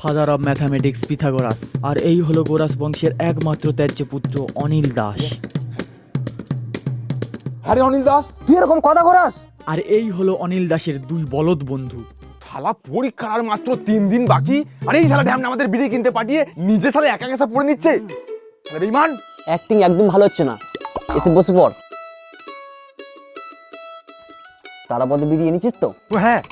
Father of mathematics Pythagoras আর এই হলো গোরাস বংশের একমাত্র ত্যায্য পুত্র অনিল দাস। আরে অনিল দাস তুই এরকম কথা করাস? আর এই হলো অনিল দাসের দুই বলদ বন্ধু। শালা পরীক্ষার আর মাত্র তিন দিন বাকি। আর এই শালা ঢ্যামনা আমাদের বিড়ি কিনতে পাঠিয়ে নিজে শালা একা একা পড়ে নিচ্ছে। আরে ইমান অ্যাক্টিং একদম ভালো হচ্ছে না। এসে বসে পড়। তারাপদে বিড়ি এনেছিস তো? হ্যাঁ।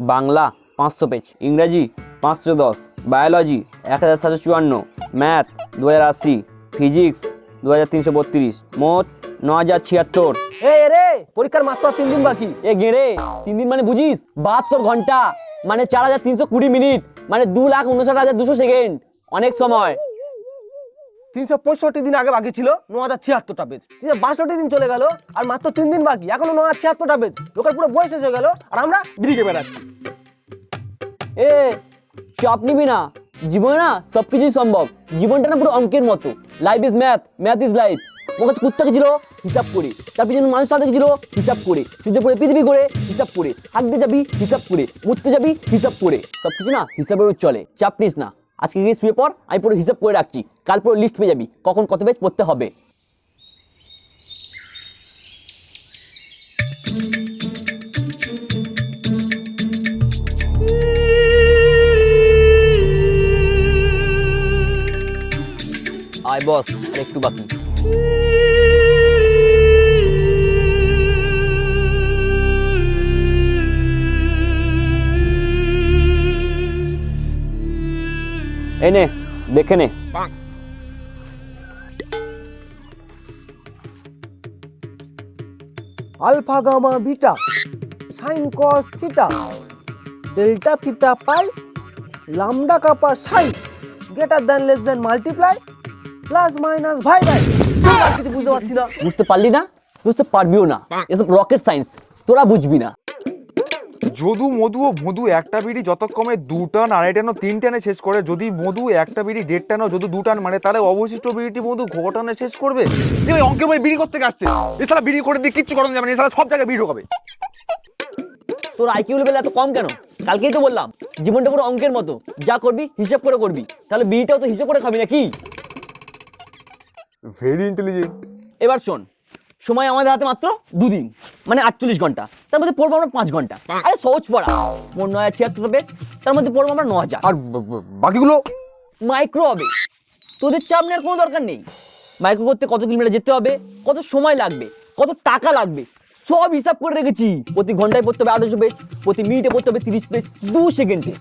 বাংলা পাঁচশো পেজ ইংরাজি পাঁচশো দশ বায়োলজি এক হাজার সাতশো চুয়ান্ন ম্যাথ দু হাজার আশি ফিজিক্স দু হাজার তিনশো বত্রিশ মোট ন হাজার ছিয়াত্তর। এ রে পরীক্ষার মাত্র তিন দিন বাকি। এ গেড়ে তিন দিন মানে বুঝিস? বাহাত্তর ঘণ্টা মানে চার হাজার তিনশো কুড়ি মিনিট মানে দু লাখ উনষাট হাজার দুশো সেকেন্ড অনেক সময়। তিনশো পঁয়ষট্টি দিন আগে বাকি ছিল ন হাজার ছিয়াত্তরটা পেজ তিনশো বাষট্টি দিন চলে গেল, আর মাত্র তিন দিন বাকি, এখনও ন হাজার ছিয়াত্তরটা পেজ লোকের পুরো বয়স হয়ে গেল, আর আমরা বিড়িকে বেড়াচ্ছি। এ, চাপ নিবি না। জীবনে না সব কিছুই সম্ভব। জীবনটা না পুরো অঙ্কের মতো। Life is math math is life গেছিল হিসাব করে। তার পিছনে মানুষ গেছিল হিসাব করে। সূর্য পড়ে, পৃথিবী করে হিসাব করে। হাঁকতে যাবি, হিসাব করে। মুততে যাবি, হিসাব করে। সব কিছু না হিসাবের চলে। চাপ নিস না। আজকে গিয়ে শুয়ে পর আমি পুরো হিসাব করে রাখছি। কাল পুরো লিস্ট পেয়ে যাবি, কখন কত পেজ পড়তে হবে। আয় বস একটু বাকি। এই নে দেখে নে। Alpha gamma beta sine cos theta delta theta pi lambda kappa psi greater than less than multiply plus minus ভাই ভাই বুঝতে পারছি না। বুঝতে পারলি না? বুঝতে পারবিও না। এসব রকেট সায়েন্স তোরা বুঝবি না। যদু মধু ও মধু একটা বিড়ি যতক্ষণে দু টান আড়াই টানো তিন টানে শেষ করে যদি মধু একটা বিড়ি দেড় টানো যদি দু টান মানে তাহলে অবশিষ্ট বিড়িটি মধু ঘটানে শেষ করবে? যে ওই অঙ্কের বই বিড়ি করতে আসছে? এছাড়া বিড়ি করে দিয়ে কিচ্ছু করানো যাবে না এছাড়া সব জায়গায় বিড়ি ঢোকাবে। তোর আইকিউ লেভেল এত কম কেন? কালকেই তো বললাম জীবনটা পুরো অঙ্কের মতো যা করবি হিসাব করে করবি তাহলে বিড়িটাও তো হিসাব করে খাবি নাকি? ভেরি ইন্টেলিজেন্ট এবার শোন সময় আমাদের হাতে মাত্র দুদিন। মানে আটচল্লিশ ঘণ্টা তার মধ্যে পড়ব আমরা পাঁচ ঘণ্টা। আরে সহজ পড়া মোট নয় হাজার ছিয়াত্তর হবে তার মধ্যে পড়ব আমরা ন হাজার আর বাকিগুলো? মাইক্রো হবে তোদের চাপ নেওয়ার কোনো দরকার নেই। মাইক্রো করতে কত কিলোমিটার যেতে হবে কত সময় লাগবে কত টাকা লাগবে সব হিসাব করে রেখেছি। প্রতি ঘন্টায় পড়তে হবে আঠারোশো পেজ প্রতি মিনিটে পড়তে হবে তিরিশ পেজ দু সেকেন্ডে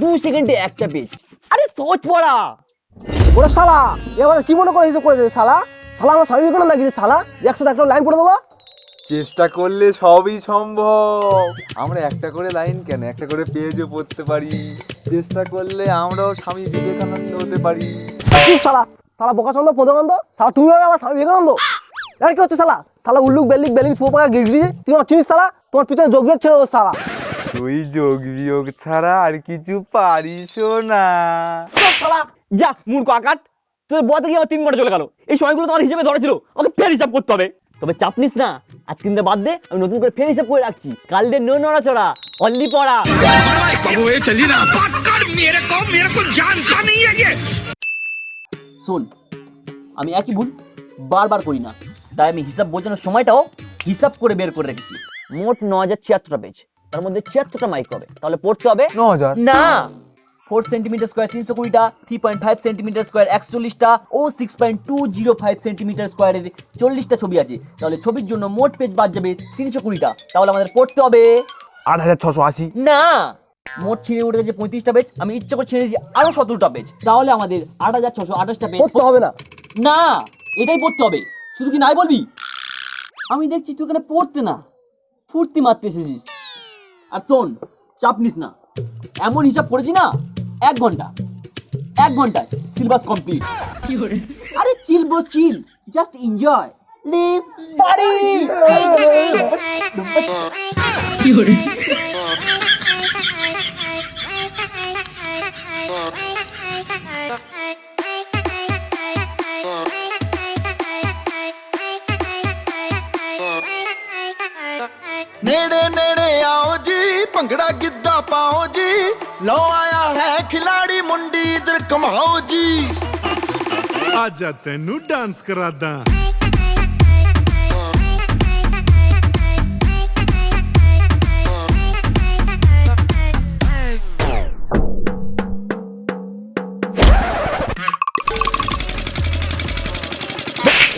দু সেকেন্ডে একটা পেজ আরে সহজ পড়া। ওরা শালা এবার কি মনে করে হিসেব করে দেবে শালা? শালা আমার স্বামী কোনো নাকি শালা? একশো একটা লাইন পড়ে দেবো? চেষ্টা করলে সবই সম্ভব। আমরা একটা করে লাইন কেন? একটা করে পেজও পড়তে পারি। চেষ্টা করলে আমরাও স্বামী বিবেকানন্দ হতে পারি। চুপ শালা? শালা বোকাচন্দ পদকান্দ? শালা তুমি হবে আমার স্বামী বিবেকানন্দ? আর কি হচ্ছে শালা? শালা উল্লুক বেল্লিক বেলিং ফুপাকা গিরগিরি তুমি আমার চিনিস শালা? তোমার পিছনে যোগ বিয়োগ ছেড়ে দেবো শালা। তুই যোগ বিয়োগ ছাড়া আর কিছু পারিসও না। শালা। যা মূর্খ আকাট। তোদের বোয়াতে গিয়ে আমার তিন ঘণ্টা চলে গেল। এই সময়গুলো তোমার হিসেবে ধরা ছিল আমাকে ফের হিসাব করতে হবে। তবে চাপ নিস না। আজকে দিনটা বাদ দে আমি নতুন করে ফের হিসাব করে রাখছি। কাল দিয়ে নো নড়াচড়া অল্লি পড়া। শোন আমি একই ভুল বারবার করি না। তাই আমি হিসাব বোঝানোর সময়টাও হিসাব করে বের করে রেখেছি। মোট ন হাজার ছিয়াত্তরটা পেজ তার মধ্যে ছিয়াত্তরটা মাইক হবে। তাহলে পড়তে হবে? ন হাজার। না ফোর সেন্টিমিটার স্কোয়ার তিনশো কুড়িটা three point five centimetre square একচল্লিশটা ও six point two zero five centimetre স্কোয়ারের চল্লিশটা ছবি আছে। তাহলে ছবির জন্য মোট পেজ বাদ যাবে তিনশো কুড়িটা। তাহলে আমাদের পড়তে হবে আট হাজার ছশো আশি। না। মোট ছিঁড়ে উঠে গেছে পঁয়ত্রিশটা পেজ আমি ইচ্ছে করে ছিঁড়ে দিয়েছি আরও সতেরোটা পেজ তাহলে আমাদের আট হাজার ছশো আঠাশটা পেজ পড়তে হবে না। না এটাই পড়তে হবে। শুধু কি নাই বলবি? আমি দেখছি তুই এখানে পড়তে না। ফুর্তি মারতে এসেছিস। আর শোন চাপ নিস না। এমন হিসাব করেছি না এক ঘন্টা এক ঘন্টায় সিলেবাস কমপ্লিট আরে chill bro chill just enjoy less পারি ਨੇੜੇ ਨੇੜੇ ਆਓ ਜੀ ਭੰਗੜਾ ਗਿੱਧਾ ना पाओ जी लो आया है खिलाड़ी मुंडी इधर कमाओ जी आजा तेनू डांस करा दा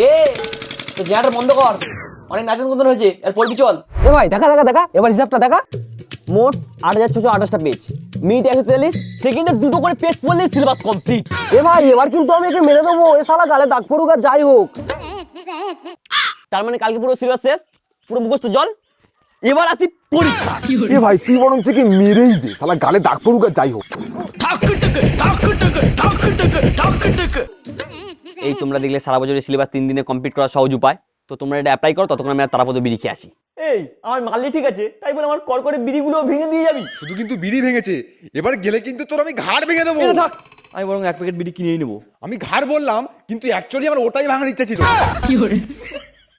এ তো জেনারেটর বন্ধ কর অনেক নাচন কুন্দন হয়েছে এর পড়বি চল এ ভাই দেখা দেখা দেখা এবার হিসাবটা দেখা মোট আট হাজার ছশো আঠাশটা পেজ মিনিট একশো তেতাল্লিশ সেকেন্ডে দুটো করে পেজ পড়লেই সিলেবাস কমপ্লিট এ ভাই এবার কিন্তু আমি একে মেরে দেবো। এ শালা গালে দাগ পড়ুক আর যাই হোক। তার মানে কালকে পুরো সিলেবাস শেষ পুরো মুখস্থ জল। এবার আসি পরীক্ষা। এ ভাই তুই বরং থেকে মেরেই দে। শালা গালে দাগ পড়ুক আর যাই হোক। এই তোমরা দেখলে সারা বছরের সিলেবাস তিন দিনে কমপ্লিট করা সহজ উপায়। তো তোমরা এটা অ্যাপ্লাই করো ততক্ষণ আমি আর তারাপদ বিড়ি খেয়ে আসি। এই আমার মারলি ঠিক আছে তাই বলে আমার কড়কড়ে করে বিড়িগুলো ভেঙে দিয়ে যাবি। শুধু কিন্তু বিড়ি ভেঙেছে এবার গেলে কিন্তু তোর আমি ঘাড় ভেঙে দেবো। থাক আমি বরং এক প্যাকেট বিড়ি কিনেই নেব। আমি ঘাড় বললাম কিন্তু অ্যাকচুয়ালি আমার ওটাই ভাঙার ইচ্ছা ছিল।